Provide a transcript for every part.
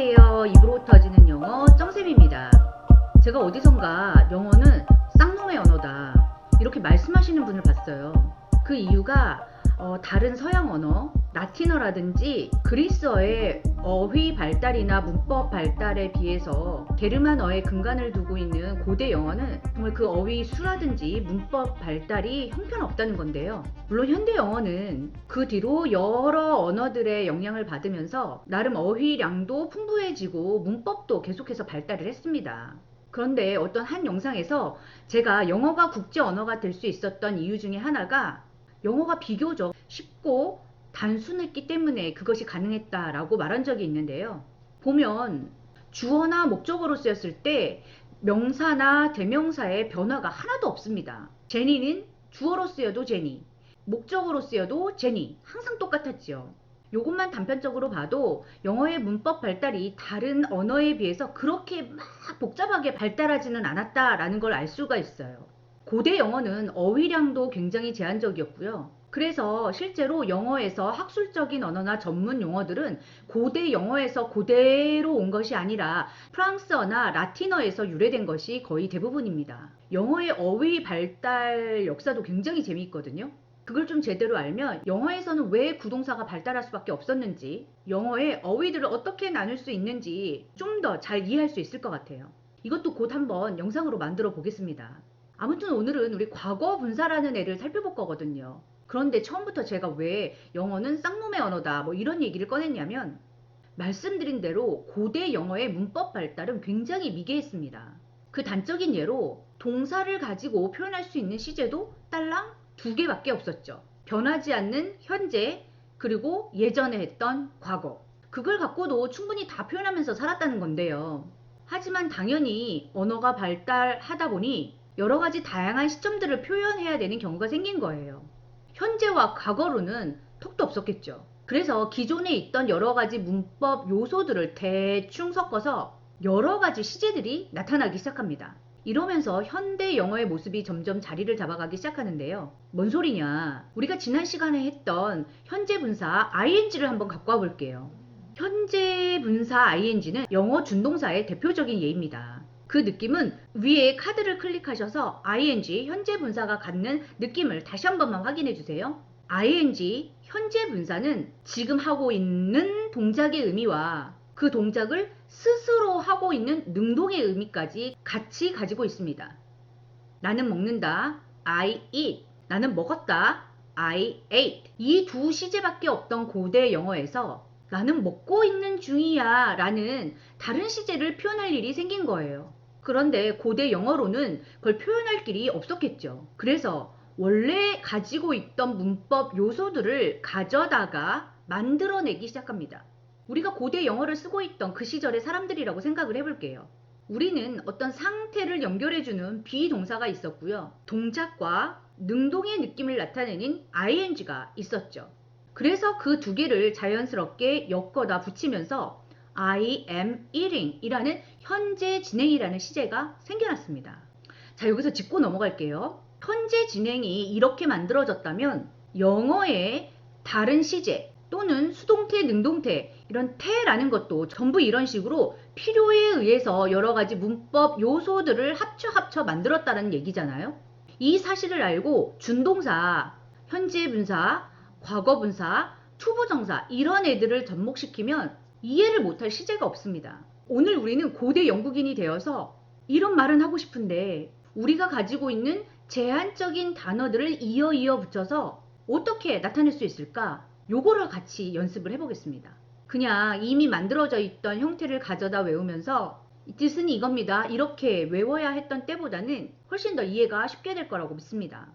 안녕하세요. 입으로 터지는 영어 정쌤입니다. 제가 어디선가 영어는 쌍놈의 언어다. 이렇게 말씀하시는 분을 봤어요. 그 이유가 어, 다른 서양 언어, 라틴어라든지 그리스어의 어휘 발달이나 문법 발달에 비해서 게르만어의 근간을 두고 있는 고대 영어는 정말 그 어휘 수라든지 문법 발달이 형편없다는 건데요. 물론 현대 영어는 그 뒤로 여러 언어들의 영향을 받으면서 나름 어휘량도 풍부해지고 문법도 계속해서 발달을 했습니다. 그런데 어떤 한 영상에서 제가 영어가 국제 언어가 될 수 있었던 이유 중에 하나가 영어가 비교적 쉽고 단순했기 때문에 그것이 가능했다라고 말한 적이 있는데요. 보면 주어나 목적어로 쓰였을 때 명사나 대명사의 변화가 하나도 없습니다. 제니는 주어로 쓰여도 제니, 목적어로 쓰여도 제니, 항상 똑같았지요. 요것만 단편적으로 봐도 영어의 문법 발달이 다른 언어에 비해서 그렇게 막 복잡하게 발달하지는 않았다라는 걸 알 수가 있어요. 고대 영어는 어휘량도 굉장히 제한적이었고요. 그래서 실제로 영어에서 학술적인 언어나 전문 용어들은 고대 영어에서 그대로 온 것이 아니라 프랑스어나 라틴어에서 유래된 것이 거의 대부분입니다. 영어의 어휘 발달 역사도 굉장히 재미있거든요. 그걸 좀 제대로 알면 영어에서는 왜 구동사가 발달할 수밖에 없었는지, 영어의 어휘들을 어떻게 나눌 수 있는지 좀 더 잘 이해할 수 있을 것 같아요. 이것도 곧 한번 영상으로 만들어 보겠습니다. 아무튼 오늘은 우리 과거 분사라는 애를 살펴볼 거거든요. 그런데 처음부터 제가 왜 영어는 쌍놈의 언어다 뭐 이런 얘기를 꺼냈냐면 말씀드린 대로 고대 영어의 문법 발달은 굉장히 미개했습니다. 그 단적인 예로 동사를 가지고 표현할 수 있는 시제도 딸랑 두 개밖에 없었죠. 변하지 않는 현재 그리고 예전에 했던 과거. 그걸 갖고도 충분히 다 표현하면서 살았다는 건데요. 하지만 당연히 언어가 발달하다 보니 여러 가지 다양한 시점들을 표현해야 되는 경우가 생긴 거예요. 현재와 과거로는 턱도 없었겠죠. 그래서 기존에 있던 여러 가지 문법 요소들을 대충 섞어서 여러 가지 시제들이 나타나기 시작합니다. 이러면서 현대 영어의 모습이 점점 자리를 잡아가기 시작하는데요. 뭔 소리냐? 우리가 지난 시간에 했던 현재 분사 ing를 한번 갖고 와 볼게요. 현재 분사 ing는 영어 준동사의 대표적인 예입니다. 그 느낌은 위에 카드를 클릭하셔서 ing 현재 분사가 갖는 느낌을 다시 한 번만 확인해 주세요. ing 현재 분사는 지금 하고 있는 동작의 의미와 그 동작을 스스로 하고 있는 능동의 의미까지 같이 가지고 있습니다. 나는 먹는다. I eat. 나는 먹었다. I ate. 이 두 시제밖에 없던 고대 영어에서 나는 먹고 있는 중이야 라는 다른 시제를 표현할 일이 생긴 거예요. 그런데 고대 영어로는 그걸 표현할 길이 없었겠죠. 그래서 원래 가지고 있던 문법 요소들을 가져다가 만들어내기 시작합니다. 우리가 고대 영어를 쓰고 있던 그 시절의 사람들이라고 생각을 해볼게요. 우리는 어떤 상태를 연결해주는 비동사가 있었고요. 동작과 능동의 느낌을 나타내는 ing가 있었죠. 그래서 그 두 개를 자연스럽게 엮어다 붙이면서 I am eating 이라는 현재 진행이라는 시제가 생겨났습니다. 자, 여기서 짚고 넘어갈게요. 현재 진행이 이렇게 만들어졌다면 영어의 다른 시제 또는 수동태, 능동태 이런 태라는 것도 전부 이런 식으로 필요에 의해서 여러 가지 문법 요소들을 합쳐 합쳐 만들었다는 얘기잖아요. 이 사실을 알고 준동사, 현재 분사, 과거 분사, 투부정사 이런 애들을 접목시키면 이해를 못할 시제가 없습니다. 오늘 우리는 고대 영국인이 되어서 이런 말은 하고 싶은데 우리가 가지고 있는 제한적인 단어들을 이어 이어 붙여서 어떻게 나타낼 수 있을까? 요거를 같이 연습을 해보겠습니다. 그냥 이미 만들어져 있던 형태를 가져다 외우면서 이 뜻은 이겁니다. 이렇게 외워야 했던 때보다는 훨씬 더 이해가 쉽게 될 거라고 믿습니다.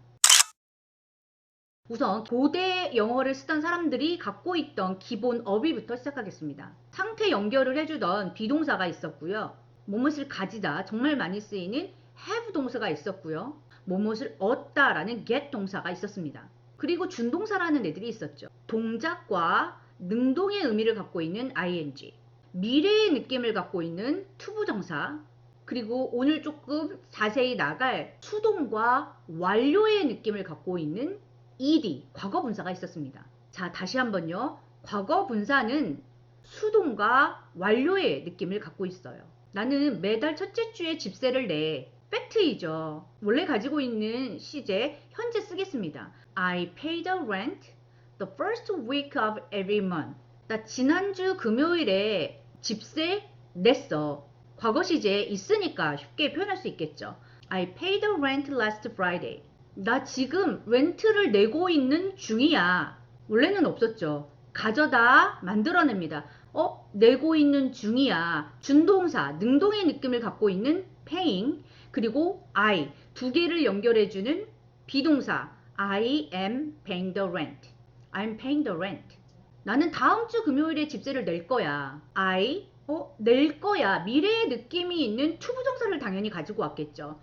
우선 고대 영어를 쓰던 사람들이 갖고 있던 기본 어휘부터 시작하겠습니다. 상태 연결을 해주던 비동사가 있었고요. 뭐뭇을 가지다 정말 많이 쓰이는 have 동사가 있었고요. 뭐뭇을 얻다 라는 get 동사가 있었습니다. 그리고 준동사라는 애들이 있었죠. 동작과 능동의 의미를 갖고 있는 ing, 미래의 느낌을 갖고 있는 투부정사, 그리고 오늘 조금 자세히 나갈 수동과 완료의 느낌을 갖고 있는 ed, 과거 분사가 있었습니다. 자, 다시 한번요. 과거 분사는 수동과 완료의 느낌을 갖고 있어요. 나는 매달 첫째 주에 집세를 내. 팩트이죠. 원래 가지고 있는 시제 현재 쓰겠습니다. I pay the rent the first week of every month. 나 지난주 금요일에 집세 냈어. 과거 시제 있으니까 쉽게 표현할 수 있겠죠. I paid the rent last Friday. 나 지금 렌트를 내고 있는 중이야. 원래는 없었죠. 가져다 만들어냅니다. 어? 내고 있는 중이야. 준동사, 능동의 느낌을 갖고 있는 paying, 그리고 I, 두 개를 연결해주는 비동사, I am paying the rent. I'm paying the rent. 나는 다음 주 금요일에 집세를 낼 거야. I, 어, 낼 거야. 미래의 느낌이 있는 to 부정사를 당연히 가지고 왔겠죠.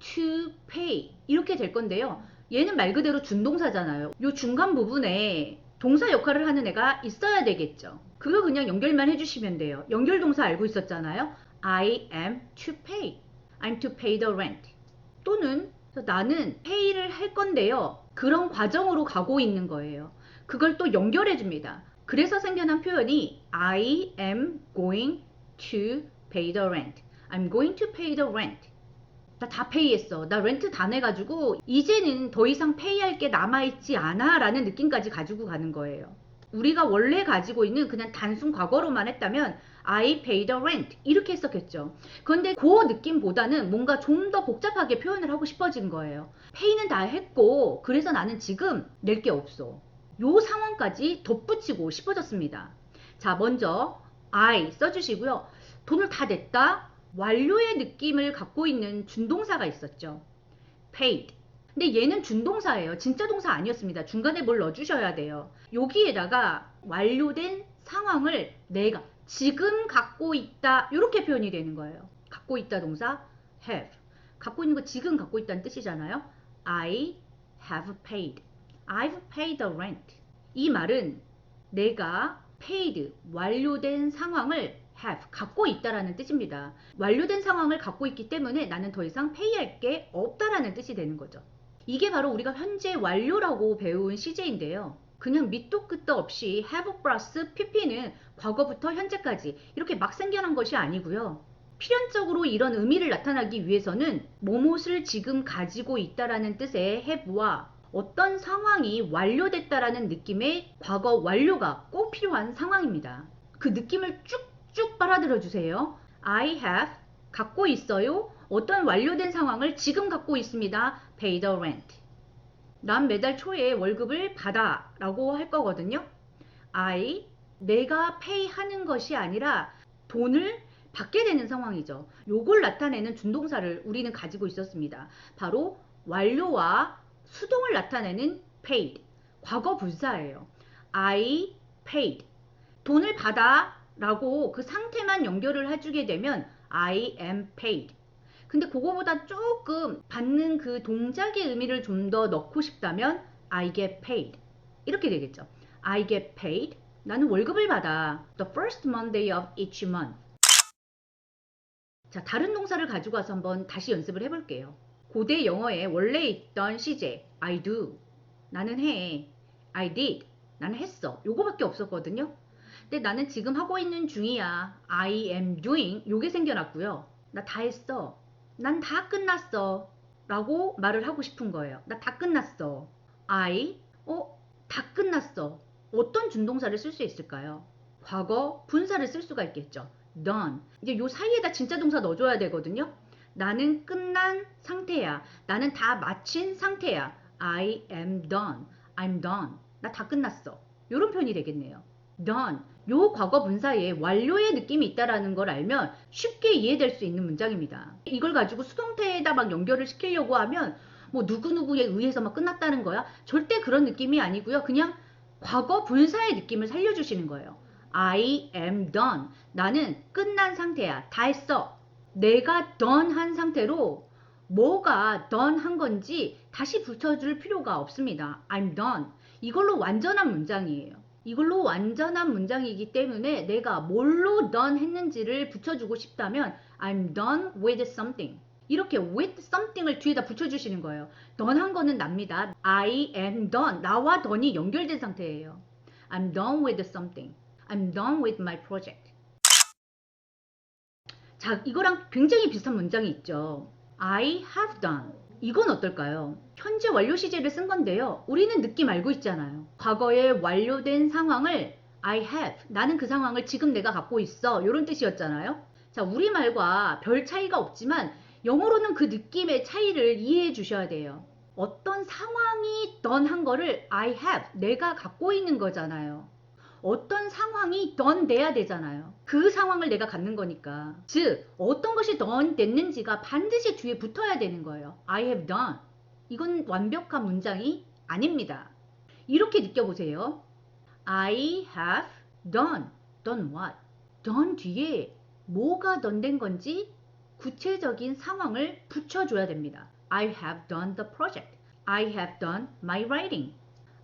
To pay. 이렇게 될 건데요. 얘는 말 그대로 준동사잖아요. 요 중간 부분에 동사 역할을 하는 애가 있어야 되겠죠. 그거 그냥 연결만 해주시면 돼요. 연결 동사 알고 있었잖아요. I am to pay. I'm to pay the rent. 또는 나는 pay를 할 건데요. 그런 과정으로 가고 있는 거예요. 그걸 또 연결해 줍니다. 그래서 생겨난 표현이 I am going to pay the rent. I'm going to pay the rent. 나 다 페이했어. 나 렌트 다 내가지고 이제는 더 이상 페이할 게 남아있지 않아 라는 느낌까지 가지고 가는 거예요. 우리가 원래 가지고 있는 그냥 단순 과거로만 했다면 I pay the rent 이렇게 했었겠죠. 그런데 그 느낌보다는 뭔가 좀 더 복잡하게 표현을 하고 싶어진 거예요. 페이는 다 했고 그래서 나는 지금 낼 게 없어. 요 상황까지 덧붙이고 싶어졌습니다. 자 먼저 I 써주시고요. 돈을 다 냈다. 완료의 느낌을 갖고 있는 준동사가 있었죠. paid. 근데 얘는 준동사예요. 진짜 동사 아니었습니다. 중간에 뭘 넣어주셔야 돼요. 여기에다가 완료된 상황을 내가 지금 갖고 있다. 이렇게 표현이 되는 거예요. 갖고 있다 동사 have. 갖고 있는 거 지금 갖고 있다는 뜻이잖아요. I have paid. I've paid the rent. 이 말은 내가 paid, 완료된 상황을 have, 갖고 있다라는 뜻입니다. 완료된 상황을 갖고 있기 때문에 나는 더 이상 pay할 게 없다라는 뜻이 되는 거죠. 이게 바로 우리가 현재 완료라고 배운 시제인데요. 그냥 밑도 끝도 없이 have 플러스 pp는 과거부터 현재까지 이렇게 막 생겨난 것이 아니고요. 필연적으로 이런 의미를 나타나기 위해서는 뭐뭇을 지금 가지고 있다라는 뜻의 have와 어떤 상황이 완료됐다라는 느낌의 과거 완료가 꼭 필요한 상황입니다. 그 느낌을 쭉 쭉 빨아들여 주세요. I have 갖고 있어요. 어떤 완료된 상황을 지금 갖고 있습니다. pay the rent. 난 매달 초에 월급을 받아 라고 할 거거든요. I 내가 pay 하는 것이 아니라 돈을 받게 되는 상황이죠. 요걸 나타내는 준동사를 우리는 가지고 있었습니다. 바로 완료와 수동을 나타내는 paid. 과거 분사예요. I paid. 돈을 받아 라고 그 상태만 연결을 해주게 되면 I am paid. 근데 그거보다 조금 받는 그 동작의 의미를 좀 더 넣고 싶다면 I get paid. 이렇게 되겠죠. I get paid. 나는 월급을 받아. The first Monday of each month. 자, 다른 동사를 가지고 와서 한번 다시 연습을 해볼게요. 고대 영어에 원래 있던 시제 I do 나는 해 I did 나는 했어 요거밖에 없었거든요 근데 나는 지금 하고 있는 중이야 I am doing 요게 생겨났고요 나 다 했어 난 다 끝났어 라고 말을 하고 싶은 거예요 나 다 끝났어 I 어? 다 끝났어 어떤 준동사를 쓸 수 있을까요? 과거 분사를 쓸 수가 있겠죠 done 이제 요 사이에다 진짜 동사 넣어줘야 되거든요 나는 끝난 상태야. 나는 다 마친 상태야. I am done. I'm done. 나 다 끝났어. 이런 표현이 되겠네요. done. 요 과거 분사에 완료의 느낌이 있다라는 걸 알면 쉽게 이해될 수 있는 문장입니다. 이걸 가지고 수동태에다 막 연결을 시키려고 하면 뭐 누구누구에 의해서 막 끝났다는 거야? 절대 그런 느낌이 아니고요. 그냥 과거 분사의 느낌을 살려주시는 거예요. I am done. 나는 끝난 상태야. 다 했어. 내가 done 한 상태로 뭐가 done 한 건지 다시 붙여줄 필요가 없습니다. I'm done. 이걸로 완전한 문장이에요. 이걸로 완전한 문장이기 때문에 내가 뭘로 done 했는지를 붙여주고 싶다면 I'm done with something. 이렇게 with something을 뒤에다 붙여주시는 거예요. done 한 거는 납니다. I am done. 나와 done이 연결된 상태예요. I'm done with something. I'm done with my project. 자, 이거랑 굉장히 비슷한 문장이 있죠. I have done. 이건 어떨까요? 현재 완료 시제를 쓴 건데요. 우리는 느낌 알고 있잖아요. 과거에 완료된 상황을 I have. 나는 그 상황을 지금 내가 갖고 있어. 이런 뜻이었잖아요. 자, 우리말과 별 차이가 없지만 영어로는 그 느낌의 차이를 이해해 주셔야 돼요. 어떤 상황이 done 한 거를 I have. 내가 갖고 있는 거잖아요. 어떤 상황이 done 돼야 되잖아요. 그 상황을 내가 갖는 거니까. 즉, 어떤 것이 done 됐는지가 반드시 뒤에 붙어야 되는 거예요. I have done. 이건 완벽한 문장이 아닙니다. 이렇게 느껴보세요. I have done. done what? done 뒤에 뭐가 done 된 건지 구체적인 상황을 붙여줘야 됩니다. I have done the project. I have done my writing.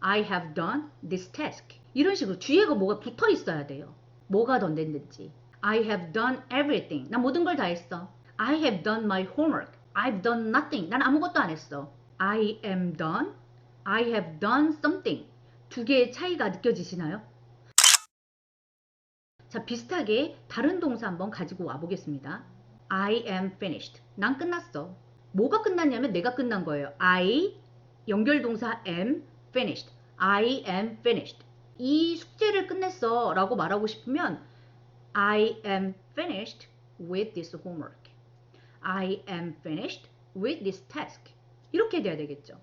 I have done this task. 이런 식으로 뒤에가 뭐가 붙어 있어야 돼요. 뭐가 됐는지. I have done everything. 난 모든 걸 다 했어. I have done my homework. I've done nothing. 난 아무것도 안 했어. I am done. I have done something. 두 개의 차이가 느껴지시나요? 자, 비슷하게 다른 동사 한번 가지고 와 보겠습니다. I am finished. 난 끝났어. 뭐가 끝났냐면 내가 끝난 거예요. I 연결 동사 am finished. I am finished. 이 숙제를 끝냈어 라고 말하고 싶으면 I am finished with this homework. I am finished with this task. 이렇게 돼야 되겠죠.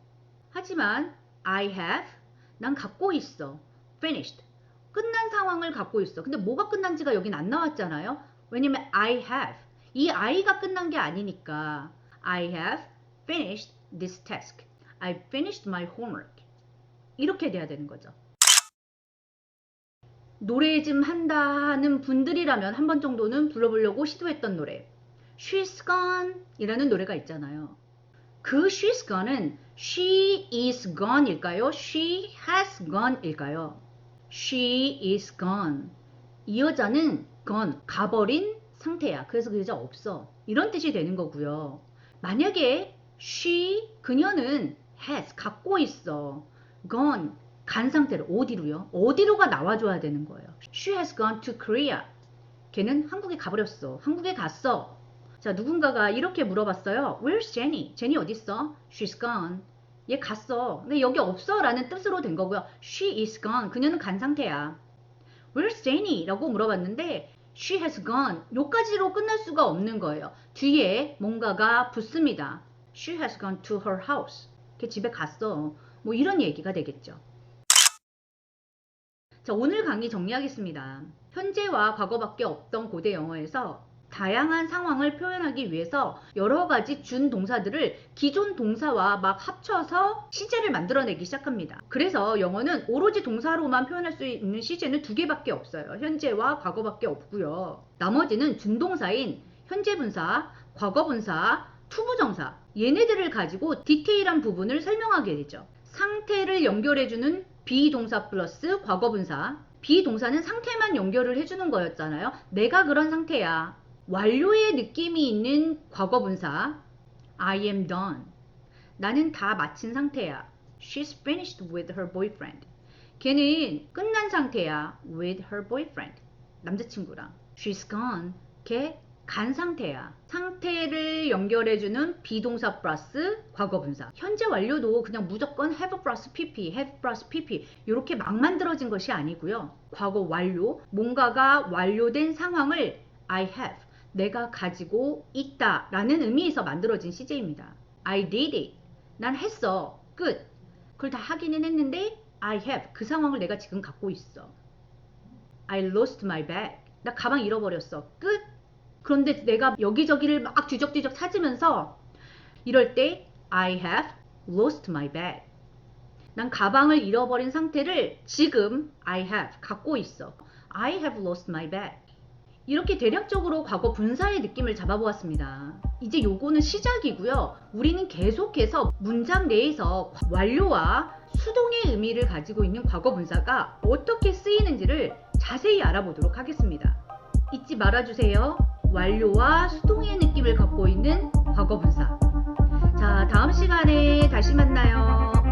하지만 I have 난 갖고 있어. finished. 끝난 상황을 갖고 있어. 근데 뭐가 끝난지가 여긴 안 나왔잖아요. 왜냐면 I have. 이 I가 끝난 게 아니니까 I have finished this task. I finished my homework. 이렇게 돼야 되는 거죠. 노래 좀 한다 하는 분들이라면 한 번 정도는 불러보려고 시도했던 노래. She's Gone 이라는 노래가 있잖아요. 그 She's Gone은 She is gone 일까요? She has gone 일까요? She is gone. 이 여자는 gone, 가버린 상태야. 그래서 그 여자 없어. 이런 뜻이 되는 거고요. 만약에 she, 그녀는 has, 갖고 있어. gone, 간 상태로 어디로요? 어디로가 나와줘야 되는 거예요. She has gone to Korea. 걔는 한국에 가버렸어. 한국에 갔어. 자, 누군가가 이렇게 물어봤어요. Where's Jenny? 제니 어딨어? She's gone. 얘 갔어. 근데 여기 없어 라는 뜻으로 된 거고요. She is gone. 그녀는 간 상태야. Where's Jenny? 라고 물어봤는데 She has gone. 요까지로 끝날 수가 없는 거예요. 뒤에 뭔가가 붙습니다. She has gone to her house. 걔 집에 갔어. 뭐 이런 얘기가 되겠죠. 자, 오늘 강의 정리하겠습니다. 현재와 과거밖에 없던 고대 영어에서 다양한 상황을 표현하기 위해서 여러 가지 준 동사들을 기존 동사와 막 합쳐서 시제를 만들어내기 시작합니다. 그래서 영어는 오로지 동사로만 표현할 수 있는 시제는 두 개밖에 없어요. 현재와 과거밖에 없고요. 나머지는 준동사인 현재 분사, 과거 분사, 투부정사 얘네들을 가지고 디테일한 부분을 설명하게 되죠. 상태를 연결해주는 비동사 플러스 과거 분사. 비동사는 상태만 연결을 해주는 거였잖아요. 내가 그런 상태야. 완료의 느낌이 있는 과거 분사. I am done. 나는 다 마친 상태야. She's finished with her boyfriend. 걔는 끝난 상태야. With her boyfriend. 남자친구랑. She's gone. 걔 간 상태야. 상태를 연결해주는 비동사 플러스 과거 분사. 현재 완료도 그냥 무조건 have 플러스 pp, have 플러스 pp 이렇게 막 만들어진 것이 아니고요. 과거 완료, 뭔가가 완료된 상황을 I have, 내가 가지고 있다 라는 의미에서 만들어진 시제입니다. I did it. 난 했어. 끝. 그걸 다 하기는 했는데 I have. 그 상황을 내가 지금 갖고 있어. I lost my bag. 나 가방 잃어버렸어. 끝. 그런데 내가 여기저기를 막 뒤적뒤적 찾으면서 이럴 때 I have lost my bag. 난 가방을 잃어버린 상태를 지금 I have 갖고 있어. I have lost my bag. 이렇게 대략적으로 과거 분사의 느낌을 잡아보았습니다. 이제 요거는 시작이고요. 우리는 계속해서 문장 내에서 완료와 수동의 의미를 가지고 있는 과거 분사가 어떻게 쓰이는지를 자세히 알아보도록 하겠습니다. 잊지 말아주세요. 완료와 수동의 느낌을 갖고 있는 과거 분사. 자, 다음 시간에 다시 만나요.